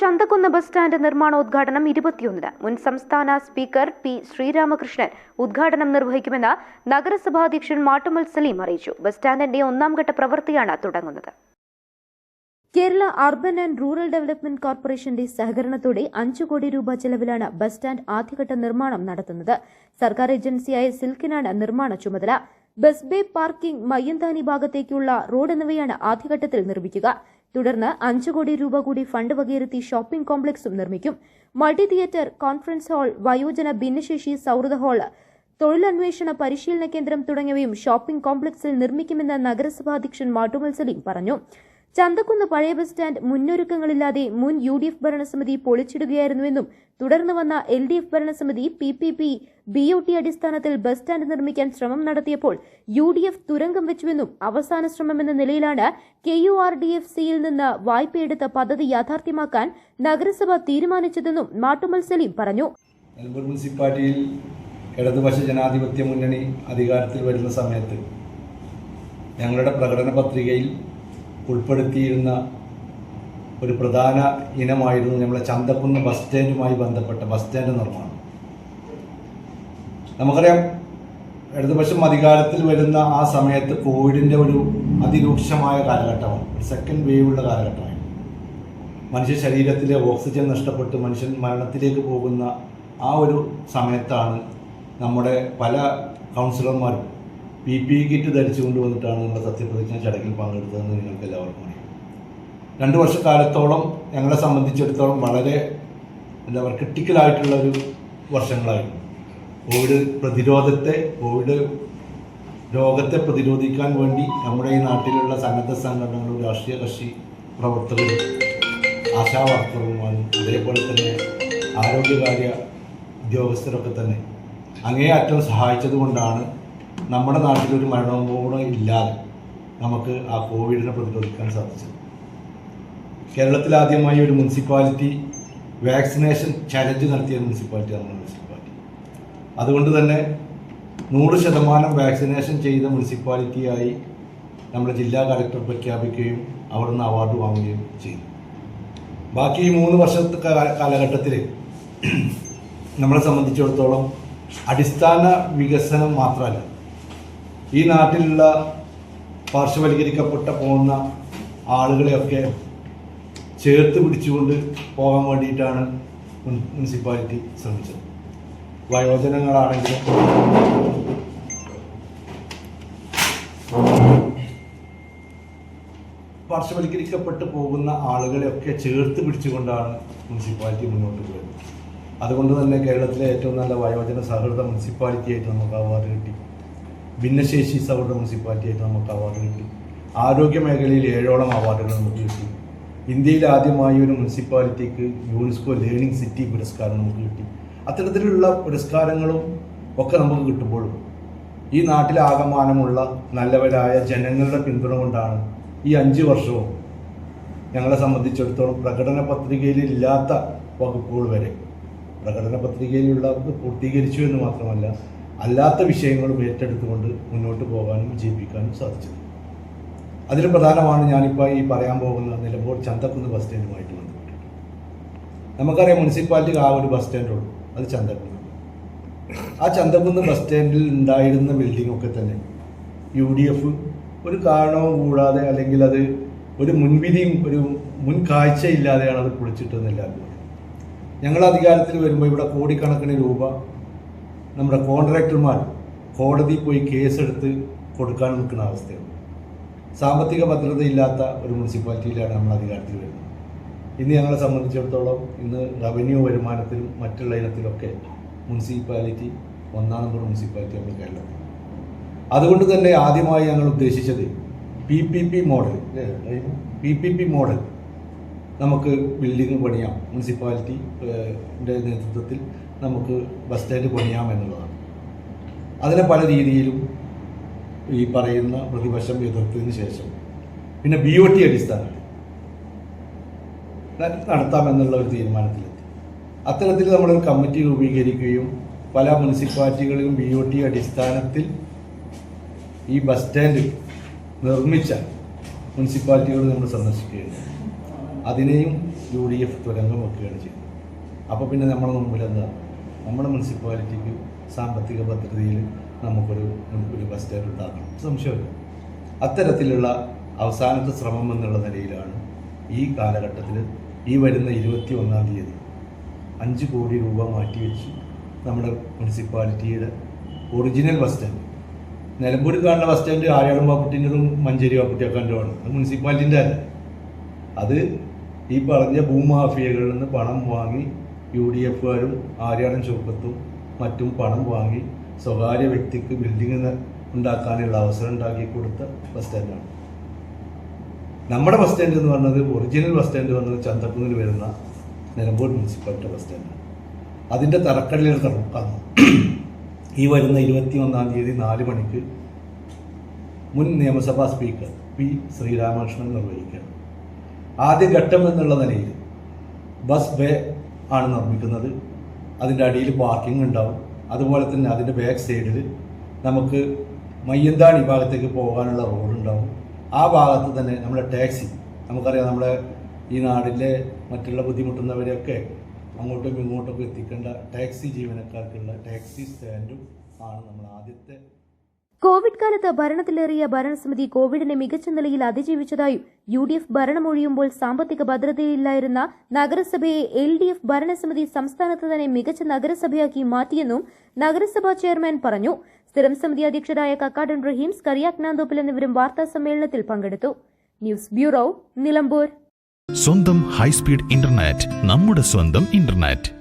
Chanthakkunnu bus stand നിർമ്മാണോദ്ഘാടനം ഇരുപത്തിയൊന്നിന്. മുൻ സംസ്ഥാന സ്പീക്കർ പി ശ്രീരാമകൃഷ്ണൻ ഉദ്ഘാടനം നിർവഹിക്കുമെന്ന് നഗരസഭാധ്യക്ഷൻ മാട്ടുമൽ സലീം അറിയിച്ചു. ബസ് സ്റ്റാൻഡിന്റെ ഒന്നാം ഘട്ട പ്രവൃത്തിയാണ് തുടങ്ങുന്നത്. Kerala urban and rural development കോർപ്പറേഷന്റെ സഹകരണത്തോടെ അഞ്ചു കോടി രൂപ ചെലവിലാണ് ബസ് സ്റ്റാൻഡ് ആദ്യഘട്ട നിർമ്മാണം നടത്തുന്നത്. സർക്കാർ ഏജൻസിയായ സിൽക്കിനാണ് നിർമ്മാണ ചുമതല. ബസ് ബേ പാർക്കിംഗ് മയ്യന്താനി ഭാഗത്തേക്കുള്ള റോഡ് എന്നിവയാണ് ആദ്യഘട്ടത്തിൽ നിർമ്മിക്കുക. തുടർന്ന് അഞ്ചു കോടി രൂപ കൂടി ഫണ്ട് വകയിരുത്തി ഷോപ്പിംഗ് കോംപ്ലക്സും നിർമ്മിക്കും. മൾട്ടി തിയേറ്റർ കോൺഫറൻസ് ഹാൾ വയോജന ഭിന്നശേഷി സൗഹൃദ ഹാൾ തൊഴിലന്വേഷണ പരിശീലന കേന്ദ്രം തുടങ്ങിയവയും ഷോപ്പിംഗ് കോംപ്ലക്സിൽ നിർമ്മിക്കുമെന്ന് നഗരസഭാ അധ്യക്ഷൻ മാട്ടുമൽ പറഞ്ഞു. ചന്തക്കുന്ന് പഴയ ബസ് സ്റ്റാൻഡ് മുന്നൊരുക്കങ്ങളില്ലാതെ മുൻ യു ഡി എഫ് ഭരണസമിതി പൊളിച്ചിടുകയായിരുന്നുവെന്നും തുടർന്ന് വന്ന എൽ ഡി എഫ് ഭരണസമിതി P P P B O T അടിസ്ഥാനത്തിൽ ബസ് സ്റ്റാൻഡ് നിർമ്മിക്കാൻ ശ്രമം നടത്തിയപ്പോൾ യു ഡി എഫ് തുരങ്കം വെച്ചുവെന്നും അവസാന ശ്രമമെന്ന നിലയിലാണ് K U R D F സിയിൽ നിന്ന് വായ്പയെടുത്ത പദ്ധതി യാഥാർത്ഥ്യമാക്കാൻ നഗരസഭ തീരുമാനിച്ചതെന്നും മാട്ടുമൽ സലീം പറഞ്ഞു മുനിസിപ്പാലിറ്റിയിൽ ഇടതുപക്ഷ ജനാധിപത്യ മുന്നണി അധികാരത്തിൽ വരുന്ന സമയത്ത് ഞങ്ങളുടെ പ്രകടന പത്രികയിൽ ഉൾപ്പെടുത്തിയിരുന്ന ഒരു പ്രധാന ഇനമായിരുന്നു നമ്മളെ ചന്തക്കുന്ന് ബസ് സ്റ്റാൻഡുമായി ബന്ധപ്പെട്ട ബസ് സ്റ്റാൻഡ് നിർമ്മാണം. നമുക്കറിയാം ഇടതുപക്ഷം അധികാരത്തിൽ വരുന്ന ആ സമയത്ത് കോവിഡിന്റെ ഒരു അതിരൂക്ഷമായ കാലഘട്ടമാണ്. ഒരു സെക്കൻഡ് വേവുള്ള കാലഘട്ടമാണ് മനുഷ്യ ശരീരത്തിലെ ഓക്സിജൻ നഷ്ടപ്പെട്ട് മനുഷ്യൻ മരണത്തിലേക്ക് പോകുന്ന ആ ഒരു സമയത്താണ് നമ്മുടെ പല കൗൺസിലർമാരും പി പി കിറ്റ് ധരിച്ചു കൊണ്ടുവന്നിട്ടാണ് നമ്മുടെ സത്യപ്രതിജ്ഞ ചടങ്ങിൽ പങ്കെടുത്തതെന്ന് നിങ്ങൾക്ക് എല്ലാവർക്കും അറിയാം. രണ്ട് വർഷക്കാലത്തോളം ഞങ്ങളെ സംബന്ധിച്ചിടത്തോളം വളരെ എന്താ പറയുക ക്രിട്ടിക്കലായിട്ടുള്ള ഒരു വർഷങ്ങളായിരുന്നു. കോവിഡ് പ്രതിരോധത്തെ കോവിഡ് രോഗത്തെ പ്രതിരോധിക്കാൻ വേണ്ടി നമ്മുടെ ഈ നാട്ടിലുള്ള സന്നദ്ധ സംഘടനകളും രാഷ്ട്രീയ കക്ഷി പ്രവർത്തകരും ആശാ അതേപോലെ തന്നെ ആരോഗ്യകാര്യ ഉദ്യോഗസ്ഥരൊക്കെ തന്നെ അങ്ങേയറ്റം സഹായിച്ചത് കൊണ്ടാണ് നമ്മുടെ നാട്ടിലൊരു മരണവും കൂടെ ഇല്ലാതെ നമുക്ക് ആ കോവിഡിനെ പ്രതിരോധിക്കാൻ സാധിച്ചു കേരളത്തിൽ ആദ്യമായി ഒരു മുനിസിപ്പാലിറ്റി വാക്സിനേഷൻ ചലഞ്ച് നടത്തിയ മുനിസിപ്പാലിറ്റി നമ്മുടെ മുനിസിപ്പാലിറ്റി. അതുകൊണ്ട് തന്നെ നൂറ് ശതമാനം വാക്സിനേഷൻ ചെയ്ത മുനിസിപ്പാലിറ്റിയായി നമ്മുടെ ജില്ലാ കളക്ടർ പ്രഖ്യാപിക്കുകയും അവിടുന്ന് അവാർഡ് വാങ്ങുകയും ചെയ്തു. ബാക്കി ഈ മൂന്ന് വർഷത്തെ കാലഘട്ടത്തിൽ നമ്മളെ സംബന്ധിച്ചിടത്തോളം അടിസ്ഥാന വികസനം മാത്രമല്ല ഈ നാട്ടിലുള്ള പാർശ്വവൽക്കരിക്കപ്പെട്ട പോകുന്ന ആളുകളെയൊക്കെ ചേർത്ത് പിടിച്ചുകൊണ്ട് പോകാൻ വേണ്ടിയിട്ടാണ് മുനിസിപ്പാലിറ്റി ശ്രമിച്ചത്. വയോജനങ്ങളാണെങ്കിലും പാർശ്വവൽക്കരിക്കപ്പെട്ട് പോകുന്ന ആളുകളെയൊക്കെ ചേർത്ത് പിടിച്ചുകൊണ്ടാണ് മുനിസിപ്പാലിറ്റി മുന്നോട്ട് പോയത്. അതുകൊണ്ട് തന്നെ കേരളത്തിലെ ഏറ്റവും നല്ല വയോജന സൗഹൃദ മുനിസിപ്പാലിറ്റി ആയിട്ട് നമുക്ക് അവാർഡ് കിട്ടി. ഭിന്നശേഷി സൗഹൃദ മുനിസിപ്പാലിറ്റിയായിട്ട് നമുക്ക് അവാർഡ് കിട്ടി. ആരോഗ്യ മേഖലയിൽ ഏഴോളം അവാർഡുകൾ നമുക്ക് കിട്ടി. ഇന്ത്യയിൽ ആദ്യമായി ഒരു മുനിസിപ്പാലിറ്റിക്ക് യുനെസ്കോ ലേണിംഗ് സിറ്റി പുരസ്കാരം നമുക്ക് കിട്ടി. അത്തരത്തിലുള്ള പുരസ്കാരങ്ങളും ഒക്കെ നമുക്ക് കിട്ടുമ്പോഴും ഈ നാട്ടിലാകമാനമുള്ള നല്ലവരായ ജനങ്ങളുടെ പിന്തുണ കൊണ്ടാണ് ഈ അഞ്ച് വർഷവും ഞങ്ങളെ സംബന്ധിച്ചിടത്തോളം പ്രകടന പത്രികയിൽ ഇല്ലാത്ത വകുപ്പുകൾ വരെ പ്രകടന പത്രികയിലുള്ളവർക്ക് പൂർത്തീകരിച്ചു എന്ന് മാത്രമല്ല അല്ലാത്ത വിഷയങ്ങളും ഏറ്റെടുത്തുകൊണ്ട് മുന്നോട്ട് പോകാനും വിജയിപ്പിക്കാനും സാധിച്ചത്. അതിൽ പ്രധാനമാണ് ഞാനിപ്പോൾ ഈ പറയാൻ പോകുന്ന നിലമ്പൂർ ചന്തക്കുന്ന് ബസ് സ്റ്റാൻഡുമായിട്ട് ബന്ധപ്പെട്ടിട്ട്. നമുക്കറിയാം മുനിസിപ്പാലിറ്റിക്ക് ആ ഒരു ബസ് സ്റ്റാൻഡുള്ളൂ അത് ചന്തക്കുന്ന്. ആ ചന്തക്കുന്ന് ബസ് സ്റ്റാൻഡിൽ ഉണ്ടായിരുന്ന ബിൽഡിംഗ് ഒക്കെ തന്നെ യു ഡി എഫ് ഒരു കാരണവും കൂടാതെ അല്ലെങ്കിൽ അത് ഒരു മുൻവിധിയും ഒരു മുൻകാഴ്ചയില്ലാതെയാണ് അത് പൊളിച്ചിട്ടെന്ന് എല്ലാവർക്കും. ഞങ്ങൾ അധികാരത്തിൽ വരുമ്പോൾ ഇവിടെ കോടിക്കണക്കിന് രൂപ നമ്മുടെ കോൺട്രാക്ടർമാർ കോടതി പോയി കേസെടുത്ത് കൊടുക്കാൻ നിൽക്കുന്ന അവസ്ഥയാണ്. സാമ്പത്തിക ഭദ്രതയില്ലാത്ത ഒരു മുനിസിപ്പാലിറ്റിയിലാണ് നമ്മൾ അധികാരത്തിൽ വരുന്നത്. ഇന്ന് ഞങ്ങളെ സംബന്ധിച്ചിടത്തോളം ഇന്ന് റവന്യൂ വരുമാനത്തിലും മറ്റുള്ള ഇനത്തിലൊക്കെ മുനിസിപ്പാലിറ്റി ഒന്നാം നമ്പർ മുനിസിപ്പാലിറ്റി നമ്മൾ കേരളത്തിൽ. അതുകൊണ്ട് തന്നെ ആദ്യമായി ഞങ്ങൾ ഉദ്ദേശിച്ചത് P P P model P P P model നമുക്ക് ബിൽഡിംഗ് പണിയാം. മുനിസിപ്പാലിറ്റിന്റെ നേതൃത്വത്തിൽ നമുക്ക് ബസ് സ്റ്റാൻഡ് പണിയാം എന്നുള്ളതാണ്. അതിനെ പല രീതിയിലും ഈ പറയുന്ന പ്രതിപക്ഷം എതിർത്തതിന് ശേഷം. പിന്നെ ബി ഒ ടി അടിസ്ഥാനത്തിൽ നടത്താമെന്നുള്ള ഒരു തീരുമാനത്തിലെത്തി. അത്തരത്തിൽ നമ്മളൊരു കമ്മിറ്റി രൂപീകരിക്കുകയും പല മുനിസിപ്പാലിറ്റികളിലും ബി ഒ ടി അടിസ്ഥാനത്തിൽ ഈ ബസ് സ്റ്റാൻഡ് നിർമ്മിച്ച മുനിസിപ്പാലിറ്റികൾ നമ്മൾ സന്ദർശിക്കുകയാണ്. അതിനെയും യു ഡി എഫ് തുരങ്കം വെക്കുകയാണ് ചെയ്യുന്നത്. അപ്പോൾ പിന്നെ നമ്മുടെ മുമ്പിൽ എന്താ നമ്മുടെ മുനിസിപ്പാലിറ്റിക്ക് സാമ്പത്തിക ഭദ്രതയിൽ നമുക്കൊരു ഒരു ബസ് സ്റ്റാൻഡ് ഉണ്ടാക്കണം സംശയമില്ല. അത്തരത്തിലുള്ള അവസാനത്തെ ശ്രമം എന്നുള്ള നിലയിലാണ് ഈ കാലഘട്ടത്തിൽ ഈ വരുന്ന ഇരുപത്തി ഒന്നാം തീയതി അഞ്ച് കോടി രൂപ മാറ്റിവെച്ച് നമ്മുടെ മുനിസിപ്പാലിറ്റിയുടെ ഒറിജിനൽ ബസ് സ്റ്റാൻഡ് നിലമ്പൂർ കാണുന്ന ബസ് സ്റ്റാൻഡ് ആര്യാടും പാപ്പുട്ടിന്റെതും മഞ്ചേരി പാപ്പുട്ടിയൊക്കെന്റെതാണ് അത് മുനിസിപ്പാലിറ്റിന്റെ അല്ല. അത് ഈ പറഞ്ഞ ഭൂമാഫിയകളിൽ നിന്ന് പണം വാങ്ങി യു ഡി എഫുകാരും ആര്യാടൻ ചുക്കത്തും മറ്റും പണം വാങ്ങി സ്വകാര്യ വ്യക്തിക്ക് ബിൽഡിംഗ് ഉണ്ടാക്കാനുള്ള അവസരം ഉണ്ടാക്കി കൊടുത്ത ബസ് സ്റ്റാൻഡാണ് നമ്മുടെ ബസ് സ്റ്റാൻഡ് എന്ന് പറഞ്ഞത് ഒറിജിനൽ ബസ് സ്റ്റാൻഡ് പറഞ്ഞത് ചന്തക്കുന്നിൽ വരുന്ന നിലമ്പൂർ മുനിസിപ്പാലിറ്റി ബസ് സ്റ്റാൻഡാണ് അതിന്റെ തറക്കല്ലിൽ തറക്കാന്ന് ഈ വരുന്ന ഇരുപത്തി ഒന്നാം തീയതി നാല് മണിക്ക് മുൻ നിയമസഭാ സ്പീക്കർ പി ശ്രീരാമകൃഷ്ണൻ നിർവഹിക്കുകയാണ്. ആദ്യ ഘട്ടം എന്നുള്ള നിലയിൽ ബസ് ബേ ആണ് നിർമ്മിക്കുന്നത്. അതിന്റെ അടിയിൽ പാർക്കിംഗ് ഉണ്ടാവും. അതുപോലെ തന്നെ അതിന്റെ ബാക്ക് സൈഡിൽ നമുക്ക് മയ്യന്താണി ഭാഗത്തേക്ക് പോകാനുള്ള റോഡ് ഉണ്ടാവും. ആ ഭാഗത്ത് തന്നെ നമ്മുടെ ടാക്സി നമുക്കറിയാം നമ്മുടെ ഈ നാടിലെ മറ്റുള്ള ബുദ്ധിമുട്ടുന്നവരെയൊക്കെ അങ്ങോട്ടും ഇങ്ങോട്ടും എത്തിക്കേണ്ട ടാക്സി ജീവനക്കാർക്കുള്ള ടാക്സി സ്റ്റാൻഡും ആണ് നമ്മൾ ആദ്യത്തെ കോവിഡ് കാലത്ത് ഭരണത്തിലേറിയ ഭരണസമിതി കോവിഡിനെ മികച്ച നിലയിൽ അതിജീവിച്ചതായും യു ഡി എഫ് ഭരണമൊഴിയുമ്പോൾ സാമ്പത്തിക ഭദ്രതയില്ലായിരുന്ന നഗരസഭയെ എൽ ഡി എഫ് ഭരണസമിതി സംസ്ഥാനത്ത് തന്നെ മികച്ച നഗരസഭയാക്കി മാറ്റിയെന്നും നഗരസഭാ ചെയർമാൻ പറഞ്ഞു. സ്ഥിരം സമിതി അധ്യക്ഷരായ കക്കാടൻ റഹീംസ് കരിയാക്നാന്തോപ്പിൽ എന്നിവരും വാർത്താ സമ്മേളനത്തിൽ പങ്കെടുത്തു. News bureau Nilambur. സ്വന്തം ഹൈസ്പീഡ് ഇന്റർനെറ്റ് നമ്മുടെ സ്വന്തം ഇന്റർനെറ്റ്.